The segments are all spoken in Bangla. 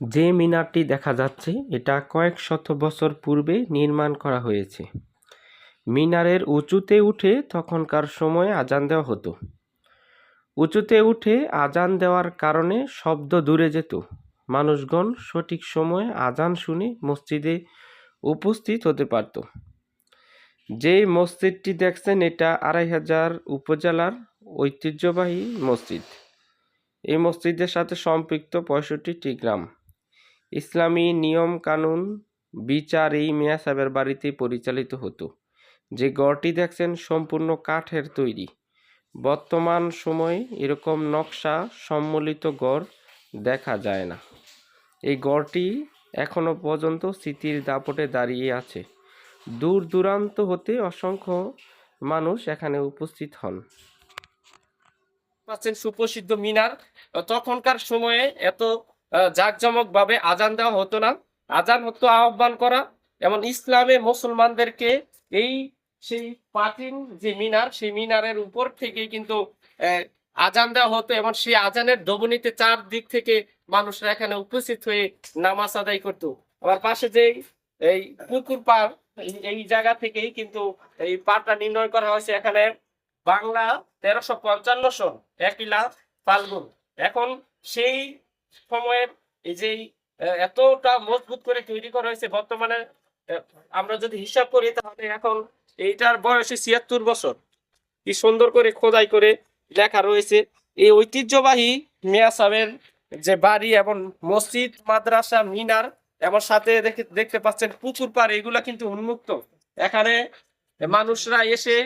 যে মিনারটি দেখা যাচ্ছে, এটা কয়েক শত বছর পূর্বে নির্মাণ করা হয়েছে। মিনারের উঁচুতে উঠে তখনকার সময়ে আজান দেওয়া হতো। উঁচুতে উঠে আজান দেওয়ার কারণে শব্দ দূরে যেত। মানুষগণ সঠিক সময়ে আজান শুনে মসজিদে উপস্থিত হতে পারত। যে মসজিদটি দেখছেন, এটা আড়াই হাজার উপজেলার ঐতিহ্যবাহী মসজিদ। এই মসজিদের সাথে সম্পৃক্ত পঁয়ষট্টিটি গ্রাম। ইসলামী নিয়ম কানুন বিচার এই মিয়া সাহেবের বাড়িতে পরিচালিত হতো, যে গড়টি দেখছেন সম্পূর্ণ কাঠের তৈরি। বর্তমান সময়ে এরকম নকশা সম্মিলিত গড় দেখা যায় না। এই গড়টি এখনও পর্যন্ত স্মৃতির দাপটে দাঁড়িয়ে আছে। দূর দূরান্ত হতে অসংখ্য মানুষ এখানে উপস্থিত হন। সুপ্রসিদ্ধ মিনার, তখনকার সময়ে এত জাকজমক ভাবে আজান দেওয়া হতো না। আজান হতো আহ্বান করা। এবং ইসলামে মুসলমানদেরকে এই সেই প্রাচীন যে মিনার, সেই মিনারের উপর থেকে কিন্তু আজান দেওয়া হতো। এবং সেই আজানের দবনিতে চার দিক থেকে মানুষরা এখানে উপস্থিত হয়ে নামাজ আদায় করতো। আবার পাশে যে এই পুকুর পাড়, এই- জায়গা থেকেই কিন্তু এই পাড়টা নির্ণয় করা হয়েছে। এখানে বাংলা তেরোশো পঞ্চান্ন সন, একই একিলা ফাল্গুন। এখন সেই সময়ের এই যে এতটা মজবুত করে তৈরি করা হয়েছে, বর্তমানে আমরা যদি হিসাব করি তাহলে এখন এইটার বয়সে ছিয়াত্তর বছর। কি সুন্দর করে খোদাই করে লেখা রয়েছে, এই ঐতিহ্যবাহী মিয়া সাহেবের যে বাড়ি এবং মসজিদ, মাদ্রাসা, মিনার, এবং সাথে দেখতে পাচ্ছেন পুকুর পাড়, এগুলা কিন্তু উন্মুক্ত। এখানে মানুষরা এসে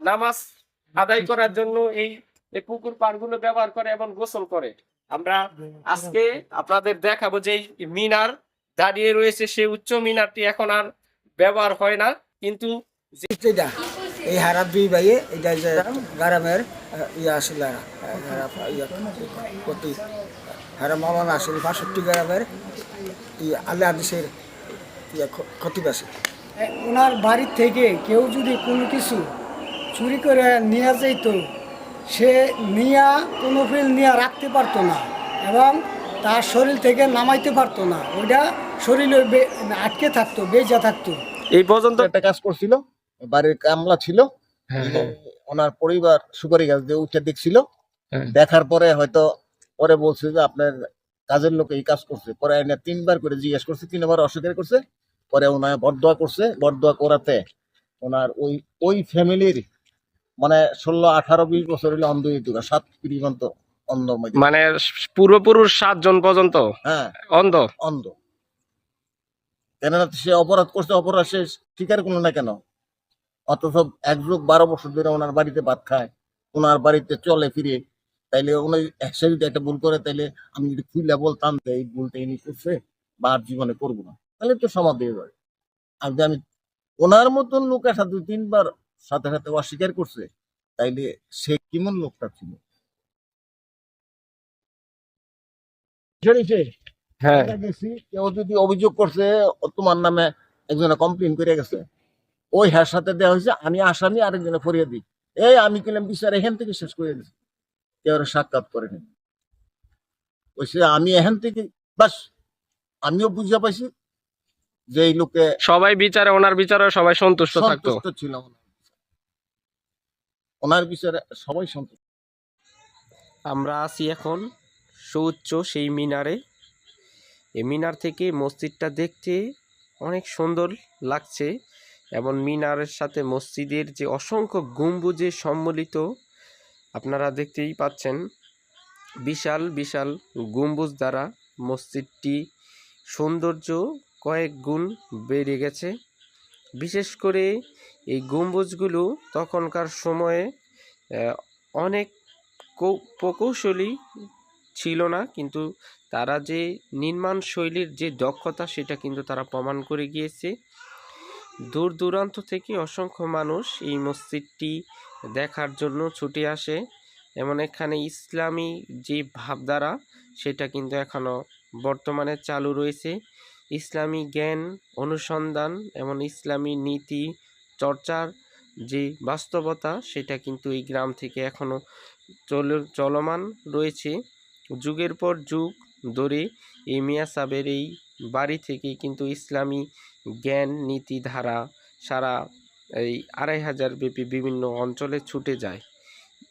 নামাজ আদায় করার জন্য এই এই পুকুর পাড়গুলো ব্যবহার করে এবং গোসল করে। আমরা আজকে আপনাদের দেখাবো যে মিনার দাঁড়িয়ে রয়েছে সেই উচ্চ মিনারটি এখন আর ব্যবহার হয় না কিন্তু এই হারা দুই ভাইয়ে এটা যে গ্রামের ইয়া আসলে হারা ইয়া মামানা আসলে বাষট্টি গ্রামের ইয়া আল্লাহ আদিসের ইয়া খ- ক্ষতিবাসী। ওনার বাড়ির থেকে কেউ যদি কোনো কিছু চুরি করে নিয়ে যেত সে নিয়া কোনো ফিল নিয়ে রাখতে পারতো না এবং তার শরীর থেকে নামাইতে পারতো না। ওইটা শরীরে আটকে থাকতো বেজা থাকতো। এই পর্যন্ত একটা কাজ করছিল বাড়ির কামলা ছিল ওনার পরিবার সুপারি গাছ দিয়ে উঠে দেখছিল। হ্যাঁ। দেখার পরে হয়তো পরে বলছে যে আপনার কাজের লোক এই কাজ করছে। পরে এনে তিনবার করে জিজ্ঞেস করছে তিনবার অস্বীকার করছে। পরে ওনার বরদোয়া করছে। বরদোয়া করাতে ওনার ওই ওই ফ্যামিলির মানে ষোলো আঠারো বিশ বছর হলে অন্ধ হইতো সাত পর্যন্ত অন্ধ মানে পূর্বপুরুষ সাতজন পর্যন্ত? হ্যাঁ। অন্ধ? অন্ধ। কেননা সে অপরাধ করছে অপরাধ সে স্বীকার করল না কেন? অথচ এক যুগ বারো বছর ধরে ওনার বাড়িতে ভাত খায় ওনার বাড়িতে চলে ফিরে। তাইলে উনি একসাথে যদি একটা ভুল করে তাইলে আমি যদি খুলে বলতাম যে এই ভুলটা ইনি করছে বা আর জীবনে করব না। তাহলে তো সমাধ হয়ে যাবে। আর আমি ওনার মতন লোকের সাথে তিনবার সাথে সাথে অস্বীকার করছে তাইলে সে কেমন লোকটা ছিল? হ্যাঁ। কেউ যদি অভিযোগ করছে তোমার নামে একজনে কমপ্লেন করে গেছে ওই হ্যার সাথে দেওয়া হয়েছে আমি আসামি আরেকজনে ফরিয়ে দিই। এই আমি কিলাম বিচার এখান থেকে শেষ করে দিছি। কেউ সাক্ষাৎ করেনি ওই আমি এখান থেকে বাস আমিও বুঝতে পাইছি যে এই লোকে সবাই বিচারে ওনার বিচারে সবাই সন্তুষ্ট থাকতো। সন্তুষ্ট ছিল ওনার বিচারে সবাই সন্তুষ্ট আমরা আছি এখন সুউচ্চ সেই মিনারে। এই মিনার থেকে মসজিদটা দেখতে অনেক সুন্দর লাগছে এবং মিনারের সাথে মসজিদের যে অসংখ্য গম্বুজে সম্মিলিত আপনারা দেখতেই পাচ্ছেন বিশাল বিশাল গম্বুজ দ্বারা মসজিদটি সৌন্দর্য কয়েক গুণ বেড়ে গেছে। বিশেষ করে এই গম্বুজগুলো তখনকার সময়ে অনেক প্রকৌশলী ছিল না, কিন্তু তারা যে নির্মাণ শৈলীর যে দক্ষতা সেটা কিন্তু তারা প্রমাণ করে গিয়েছে। দূর দূরান্ত থেকে অসংখ্য মানুষ এই মসজিদটি দেখার জন্য ছুটে আসে। এমন এখানে ইসলামী যে ভাবধারা, সেটা কিন্তু এখনও বর্তমানে চালু রয়েছে। ইসলামী জ্ঞান, অনুসন্ধান এবং ইসলামী নীতি চর্চার যে বাস্তবতা, সেটা কিন্তু এই গ্রাম থেকে এখনও চল, চলমান রয়েছে। যুগের পর যুগ ধরে এই মিয়া সাহেবের এই বাড়ি থেকে কিন্তু ইসলামী জ্ঞান নীতি ধারা সারা এই আড়াই হাজার ব্যাপী বিভিন্ন অঞ্চলে ছুটে যায়।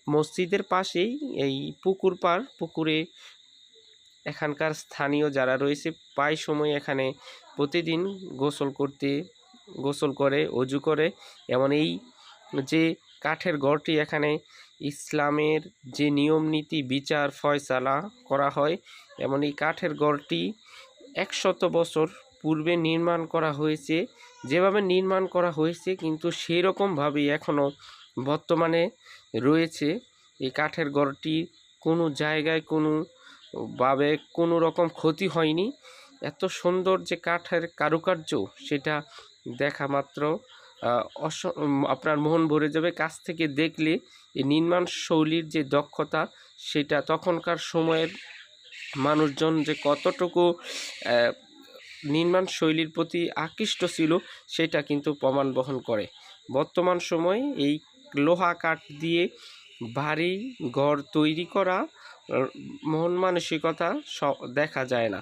মসজিদের পাশেই এই পুকুর পার পুকুরে এখানকার স্থানীয় যারা রয়েছে, প্রায় সময় এখানে প্রতিদিন গোসল করতে, গোসল করে, অজু করে। এমন এই যে কাঠের গড়টি এখানে ইসলামের যে নিয়ম, নীতি, বিচার, ফয়সালা করা হয়। এমন এই কাঠের ঘরটি একশত বছর পূর্বে নির্মাণ করা হয়েছে। যেভাবে নির্মাণ করা হয়েছে, কিন্তু সেই রকমভাবেই এখনও বর্তমানে রয়েছে। এই কাঠের গড়টি কোনো জায়গায় কোনো ভাবে কোনো রকম ক্ষতি হয়নি। এত সুন্দর যে কাঠের কারুকার্য, সেটা দেখা মাত্র অস- আপনার মন ভরে যাবে। কাছ থেকে দেখলে এই নির্মাণ শৈলীর যে দক্ষতা, সেটা তখনকার সময়ের মানুষজন যে কতটুকু নির্মাণ শৈলীর প্রতি আকৃষ্ট ছিল, সেটা কিন্তু প্রমাণ বহন করে। বর্তমান সময়ে এই লোহা কাঠ দিয়ে ভারী ঘর তৈরি করা মন মানসিকতা দেখা যায় না।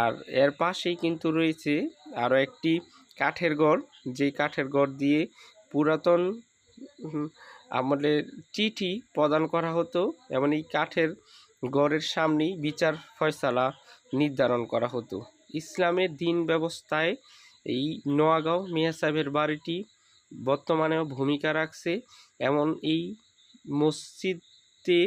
আর এর পাশেই কিন্তু রয়েছে আরও একটি কাঠের ঘর যে কাঠের ঘর দিয়ে পুরাতন উম, আমলের চিঠি প্রদান করা হতো এবং এই কাঠের গড়ের সামনেই বিচার ফয়সালা নির্ধারণ করা হতো। ইসলামের দিন ব্যবস্থায় এই নোয়াগাঁও মিয়া সাহেবের বাড়িটি বর্তমানেও ভূমিকা রাখছে। এমন এই মসজিদে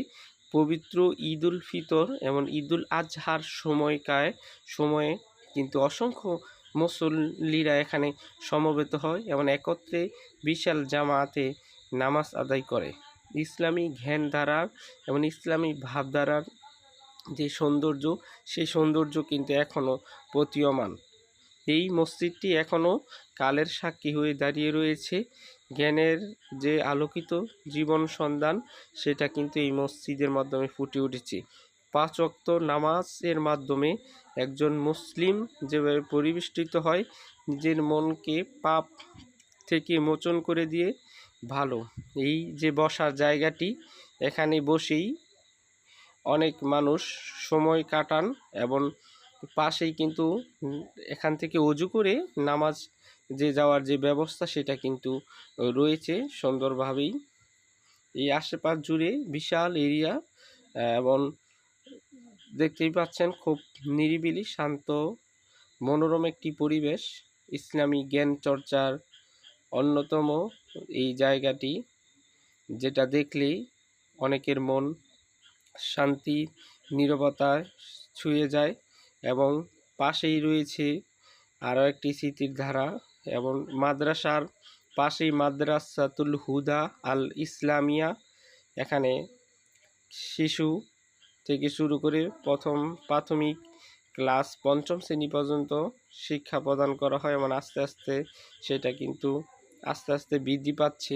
পবিত্র ঈদুল ফিতর এবং ঈদুল আজহার সময়কায়, সময়ে কিন্তু অসংখ্য মুসল্লিরা এখানে সমবেত হয় এবং একত্রে বিশাল জামাতে নামাজ আদায় করে। ইসলামী জ্ঞান ধারার এবং ইসলামী ভাবধারার যে সৌন্দর্য, সেই সৌন্দর্য কিন্তু এখনও প্রতীয়মান। এই মসজিদটি এখনও কালের সাক্ষী হয়ে দাঁড়িয়ে রয়েছে। জ্ঞানের যে আলোকিত জীবন সন্ধান, সেটা কিন্তু এই মসজিদের মাধ্যমে ফুটে উঠেছে। পাঁচ অক্ত নামাজের মাধ্যমে একজন মুসলিম যেভাবে পরিবেষ্টিত হয়, নিজের মনকে পাপ থেকে মোচন করে দিয়ে ভালো। এই যে বসার জায়গাটি, এখানে বসেই অনেক মানুষ সময় কাটান এবং পাশেই কিন্তু এখান থেকে অজু করে নামাজ যে যাওয়ার যে ব্যবস্থা সেটা কিন্তু রয়েছে সুন্দরভাবেই। এই আশেপাশ জুড়ে বিশাল এরিয়া এবং দেখতেই পাচ্ছেন খুব নিরিবিলি, শান্ত, মনোরম একটি পরিবেশ, ইসলামী জ্ঞান চর্চার অন্যতম এই জায়গাটি, যেটা দেখলেই অনেকের মন শান্তি, নীরবতায় ছুঁয়ে যায়। এবং পাশেই রয়েছে আরও একটি স্মৃতির ধারা এবং মাদ্রাসার পাশেই মাদ্রাসাতুল হুদা আল ইসলামিয়া। এখানে শিশু থেকে শুরু করে প্রথম প্রাথমিক ক্লাস পঞ্চম শ্রেণি পর্যন্ত শিক্ষা প্রদান করা হয় এবং আস্তে আস্তে সেটা কিন্তু আস্তে আস্তে বৃদ্ধি পাচ্ছে।